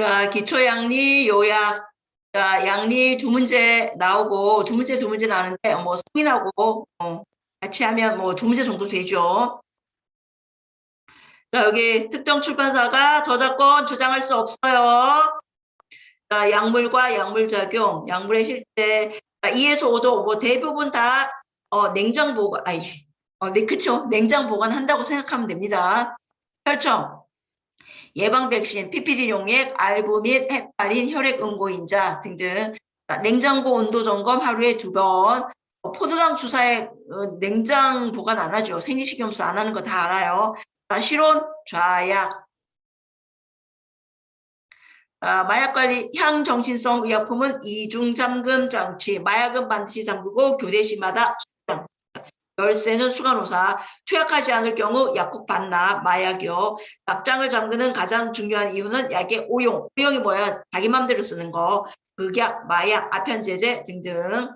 자, 기초 양리 요약. 자, 양리 두 문제 나오고 두 문제 두 문제 나오는데 뭐 성인하고 어, 같이 하면 뭐 두 문제 정도 되죠. 자, 여기 특정 출판사가 저작권 주장할 수 없어요. 자, 약물과 약물 작용, 약물의 실제, 자, 2에서 5도 뭐 대부분 다 어, 냉장 보관, 아이, 어, 네, 그쵸. 냉장 보관한다고 생각하면 됩니다. 혈청, 예방 백신, PPD 용액, 알부민, 헤파린, 혈액 응고인자 등등. 자, 냉장고 온도 점검 하루에 두 번. 어, 포도당 주사에 어, 냉장 보관 안 하죠. 생리식염수 안 하는 거 다 알아요. 자, 실온, 좌약. 아, 마약 관리 향정신성 의약품은 이중 잠금 장치. 마약은 반드시 잠그고 교대 시마다 수령. 열쇠는 수간호사. 투약하지 않을 경우 약국 반납, 마약이요. 약장을 잠그는 가장 중요한 이유는 약의 오용. 오용이 뭐야? 자기 맘대로 쓰는 거. 극약, 마약, 아편제제 등등.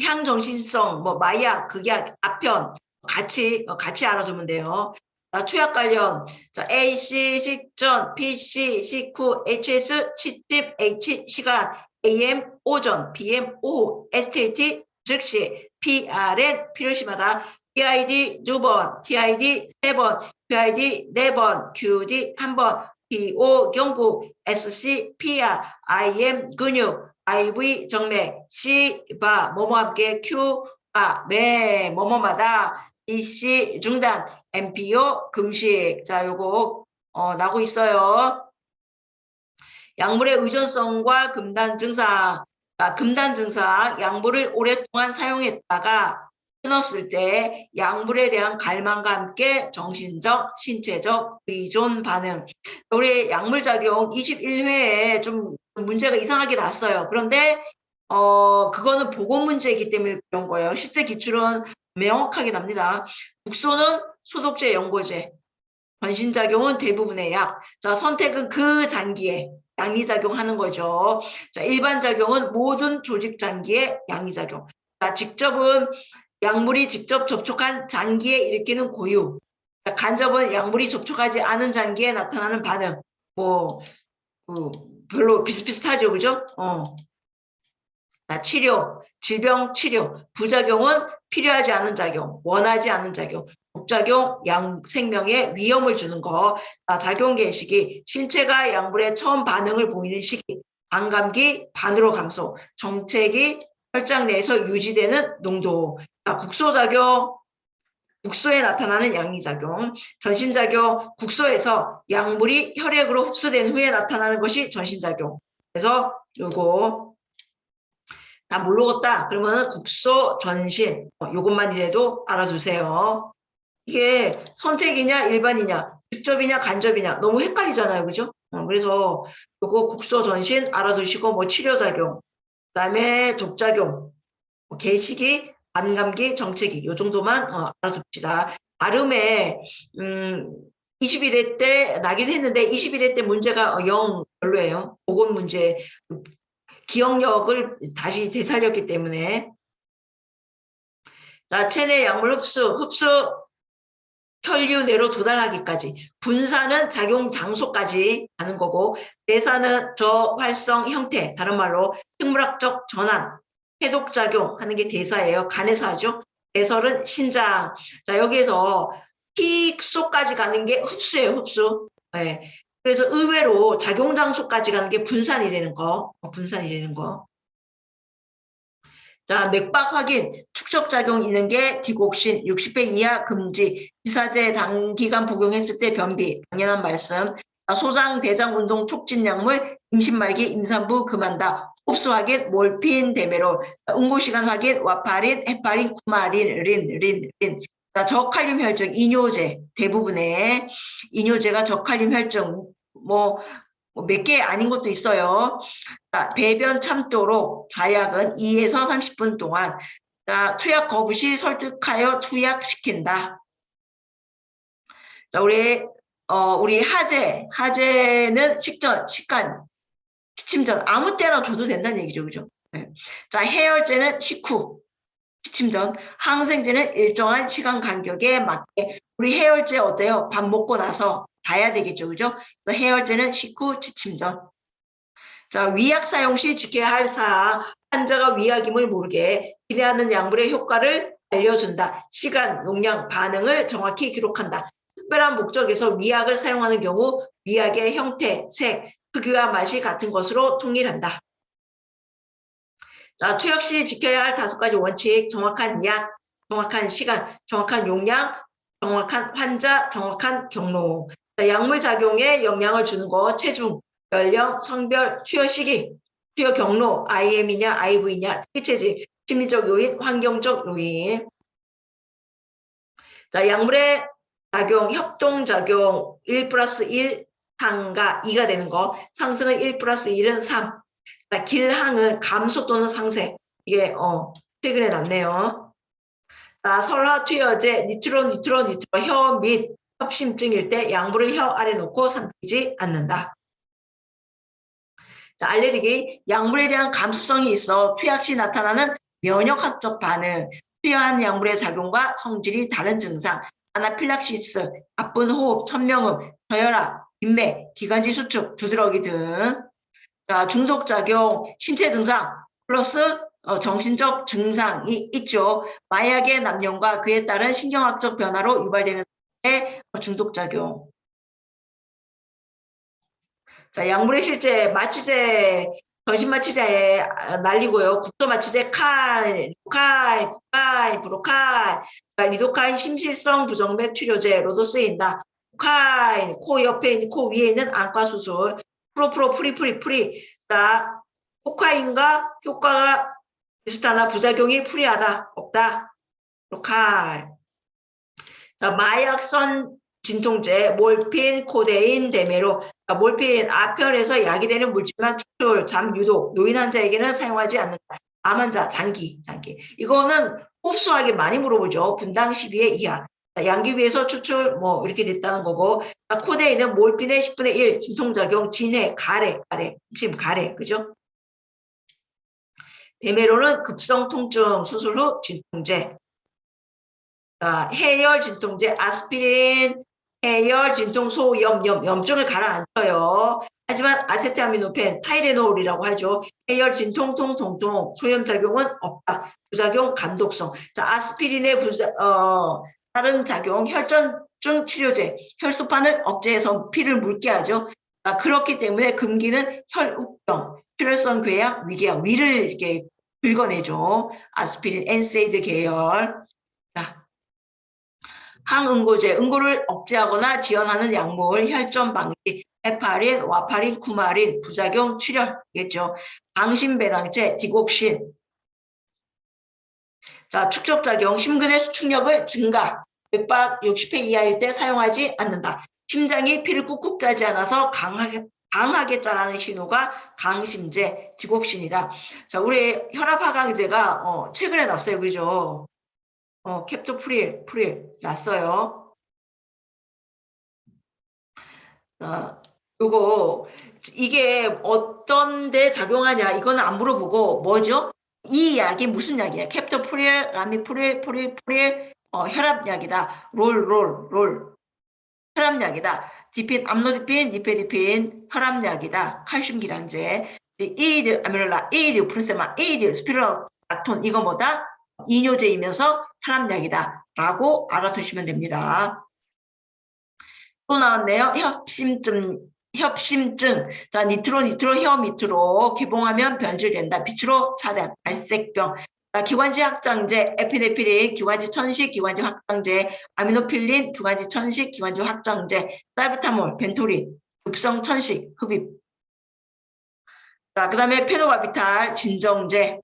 향정신성, 뭐 마약, 극약, 아편 같이 어, 같이 알아두면 돼요. 자, 투약 관련 자, AC 식전, PC 식후, HS 치집, H 시간, AM 오전, PM 오후, STT 즉시, PRN 필요시마다 PID 두 번, TID 세 번, QID 네 번, QD 한 번, PO 경구, SC PR, IM 근육, IV 정맥, C 바 뭐뭐 함께 Q 아, 네, 뭐뭐마다 EC 중단, MPO 금식. 자, 요거 어, 나고 있어요. 약물의 의존성과 금단 증상. 자, 금단 증상, 약물을 오랫동안 사용했다가 끊었을 때 약물에 대한 갈망과 함께 정신적, 신체적 의존 반응. 우리 약물 작용 21회에 좀 문제가 이상하게 났어요. 그런데 어 그거는 보건 문제이기 때문에 그런 거예요. 실제 기출은 명확하게 납니다. 국소는 소독제, 연고제. 전신작용은 대부분의 약. 자, 선택은 그 장기에 양리작용하는 거죠. 자, 일반 작용은 모든 조직 장기의 양리작용. 자, 직접은 약물이 직접 접촉한 장기에 일으키는 고유. 자, 간접은 약물이 접촉하지 않은 장기에 나타나는 반응. 뭐, 그, 별로 비슷비슷하죠, 그죠? 어. 자, 치료, 질병 치료, 부작용은 필요하지 않은 작용, 원하지 않는 작용, 복작용, 양 생명에 위험을 주는 거, 자, 작용 개시기, 신체가 약물에 처음 반응을 보이는 시기, 반감기, 반으로 감소, 정체기, 혈장 내에서 유지되는 농도, 자, 국소작용, 국소에 나타나는 양리작용, 전신작용, 국소에서 약물이 혈액으로 흡수된 후에 나타나는 것이 전신작용. 그래서 요거 다 모르겠다. 그러면 국소, 전신 어, 요것만 이래도 알아두세요. 이게 선택이냐 일반이냐 직접이냐 간접이냐 너무 헷갈리잖아요. 그죠? 어, 그래서 요거 국소, 전신 알아두시고 뭐 치료작용 그다음에 독작용 뭐 개식이 반감기, 정체기 요 정도만 어, 알아둡시다. 발음에 음, 21회 때 나긴 했는데 21회 때 문제가 어, 영 별로예요. 보건 문제 기억력을 다시 되살렸기 때문에 자 체내 약물 흡수 흡수 혈류 내로 도달하기까지 분사는 작용 장소까지 가는 거고 대사는 저활성 형태 다른 말로 생물학적 전환 해독작용 하는 게 대사예요. 간에서 하죠. 배설은 신장. 자, 여기에서 피속까지 가는 게 흡수예요, 흡수. 네. 그래서 의외로 작용 장소까지 가는 게 분산이라는 거. 어, 분산이라는 거. 자, 맥박 확인, 축적 작용 있는 게 디곡신, 60배 이하 금지, 기사제 장기간 복용했을 때 변비, 당연한 말씀. 소장 대장 운동 촉진 약물, 임신 말기 임산부 금한다. 흡수 확인, 몰핀, 데메롤, 응고 시간 확인, 와파린, 헤파린, 쿠마린, 린, 린, 저칼륨 혈증, 이뇨제. 대부분의 이뇨제가 저칼륨 혈증 뭐 몇 개 아닌 것도 있어요. 자, 배변 참도록 좌약은 2에서 30분 동안 자, 투약 거부 시 설득하여 투약시킨다. 자, 우리 어, 우리 하재, 하재는 식전, 식간, 시침 전 아무 때나 줘도 된다는 얘기죠, 그죠? 네. 자, 해열제는 식후, 시침 전, 항생제는 일정한 시간 간격에 맞게 우리 해열제 어때요? 밥 먹고 나서 닿아야 되겠죠. 그죠? 그래서 해열제는 식후 지침 전. 자, 위약 사용 시 지켜야 할 사항. 환자가 위약임을 모르게 기대하는 약물의 효과를 알려준다. 시간, 용량, 반응을 정확히 기록한다. 특별한 목적에서 위약을 사용하는 경우 위약의 형태, 색, 크기와 맛이 같은 것으로 통일한다. 자, 투약 시 지켜야 할 다섯 가지 원칙, 정확한 약, 정확한 시간, 정확한 용량, 정확한 환자, 정확한 경로. 자, 약물 작용에 영향을 주는 것, 체중, 연령, 성별, 투여 시기, 투여 경로, IM이냐, IV냐, 특이체질, 심리적 요인, 환경적 요인. 자, 약물의 작용, 협동작용 1 플러스 1 상가 2가 되는 거, 상승은 1 플러스 1은 3. 자, 길항은 감소 또는 상쇄. 이게 어, 최근에 났네요. 자, 설화 투여제 니트로 니트로 니트로 혀및 협심증일 때 약물을 혀 아래 놓고 삼키지 않는다. 자, 알레르기 약물에 대한 감수성이 있어 투약 시 나타나는 면역학적 반응, 투여한 약물의 작용과 성질이 다른 증상, 아나필락시스, 가쁜 호흡, 천명음, 저혈압, 인맥, 기관지 수축, 두드러기 등 자, 중독작용, 신체 증상 플러스 어, 정신적 증상이 있죠. 마약의 남용과 그에 따른 신경학적 변화로 유발되는 중독작용. 자, 약물의 실제 마취제, 전신마취제 날리고요. 국소마취제 칼, 카이, 카이, 브로카이, 리도카인 심실성 부정맥 치료제 로도 쓰인다. 카인, 코 옆에 있는 코 위에 있는 안과 수술, 프로프로 프리 프리 프리. 자, 코카인과 효과가 비슷하나 부작용이 프리하다 없다. 로칼. 자, 마약 선 진통제, 몰핀, 코데인, 데메로. 자, 몰핀, 아편에서 약이 되는 물질만 추출, 잠 유독, 노인 환자에게는 사용하지 않는다. 암 환자, 장기, 장기. 이거는 흡수하게 많이 물어보죠. 분당 12회 이하. 자, 양기 위에서 추출 뭐 이렇게 됐다는 거고 자, 코데인은 몰핀의 10분의 1 진통작용 진해 가래 가래 지금 가래 그죠? 데메로는 급성 통증 수술 후 진통제 자, 해열 진통제 아스피린 해열 진통 소염 염 염증을 가라앉혀요. 하지만 아세트아미노펜 타이레놀이라고 하죠. 해열 진통 통통통 소염 작용은 없다. 부작용 간독성. 자 아스피린의 부자, 어, 다른 작용, 혈전증 치료제, 혈소판을 억제해서 피를 묽게 하죠. 아, 그렇기 때문에 금기는 혈우병, 출혈성 궤양, 위궤양, 위를 이렇게 긁어내죠. 아스피린, 엔세이드 계열. 자, 항응고제, 응고를 억제하거나 지연하는 약물, 혈전 방지, 헤파린, 와파린, 쿠마린, 부작용, 출혈이겠죠. 방심배당제, 디곡신, 자, 축적작용, 심근의 수축력을 증가, 맥박 60회 이하일 때 사용하지 않는다. 심장이 피를 꾹꾹 짜지 않아서 강하게, 강하게 짜라는 신호가 강심제, 디곡신이다. 자, 우리 혈압 하강제가 어, 최근에 났어요. 그죠? 어, 캡토 프릴, 프릴 났어요. 어, 요거, 이게 어떤 데 작용하냐, 이거는 안 물어보고, 뭐죠? 이 약이 무슨 약이야? 캡토 프릴, 라미프릴, 프릴, 프릴, 어, 혈압약이다. 롤, 롤, 롤. 혈압약이다. 디핀, 암노디핀, 니페디핀, 혈압약이다. 칼슘 기량제. 이드, 아미롤라, 이드, 프루세마, 이드, 스피로락톤, 이거 뭐다? 이뇨제이면서 혈압약이다. 라고 알아두시면 됩니다. 또 나왔네요. 협심증, 협심증. 자, 니트로, 니트로, 혀 밑으로 개봉하면 변질된다. 빛으로 차단, 발색병. 자, 기관지 확장제, 에피네피린, 기관지 천식, 기관지 확장제, 아미노필린, 기관지 천식, 기관지 확장제, 살부타몰, 벤토린, 급성 천식, 흡입. 자, 그 다음에 페노바비탈, 진정제.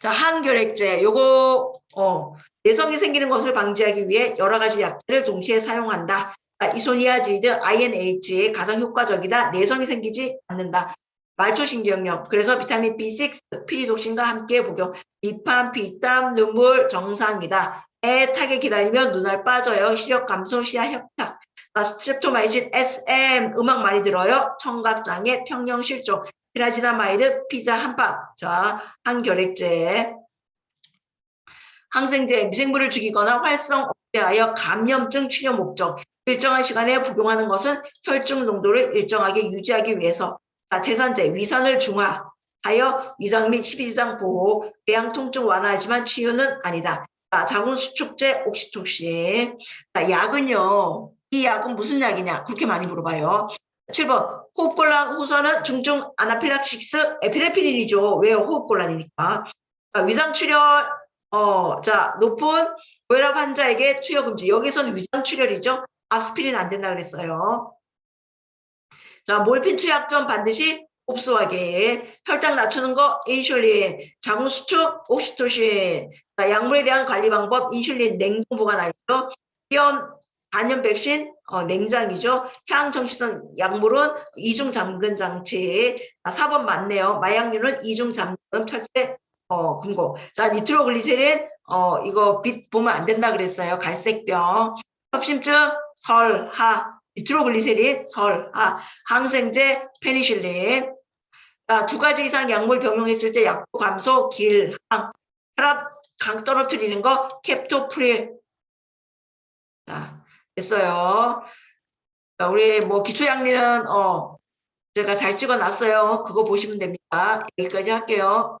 자, 항결핵제. 요거, 어, 내성이 생기는 것을 방지하기 위해 여러 가지 약들을 동시에 사용한다. 아, 이소니아지드, INH 가장 효과적이다. 내성이 생기지 않는다. 말초신경염. 그래서 비타민 B6, 피리독신과 함께 복용. 비판, 비땀, 눈물 정상이다. 애타게 기다리면 눈알 빠져요. 시력 감소, 시야 협착. 아, 스트랩토마이신, SM 음악 많이 들어요. 청각장애, 평형실종, 피라지나마이드, 피자 한박. 자, 항결핵제. 항생제, 미생물을 죽이거나 활성 억제하여 감염증 치료 목적. 일정한 시간에 복용하는 것은 혈중 농도를 일정하게 유지하기 위해서 자, 제산제, 위산을 중화하여 위장 및 십이지장 보호, 배양 통증 완화하지만 치유는 아니다. 자, 자궁 수축제 옥시토신. 자, 약은요. 이 약은 무슨 약이냐? 그렇게 많이 물어봐요. 7번 호흡곤란 호소하는 중증 아나필락식스 에피네피린이죠. 왜요? 호흡곤란이니까. 자, 위장출혈 어, 자, 높은 고혈압 환자에게 투여 금지. 여기서는 위장출혈이죠. 아스피린 안 된다 그랬어요. 자, 몰핀 투약 전 반드시 흡수하게. 혈당 낮추는 거 인슐린, 자궁 수축 옥시토신. 자, 약물에 대한 관리 방법 인슐린 냉동 보관 알죠? 비염 간염 백신 어, 냉장이죠. 향정신성 약물은 이중 잠금 장치. 아, 4번 맞네요. 마약류는 이중 잠금 철제 어, 금고. 자, 니트로글리세린 어, 이거 빛 보면 안 된다 그랬어요. 갈색병. 협심증 설하. 니트로글리세린 설하. 항생제 페니실린. 자, 두 가지 이상 약물 병용했을 때 약도 감소 길항. 혈압 강 떨어뜨리는 거 캡토프릴. 자, 됐어요. 자, 우리 뭐 기초약리는 어 제가 잘 찍어놨어요. 그거 보시면 됩니다. 여기까지 할게요.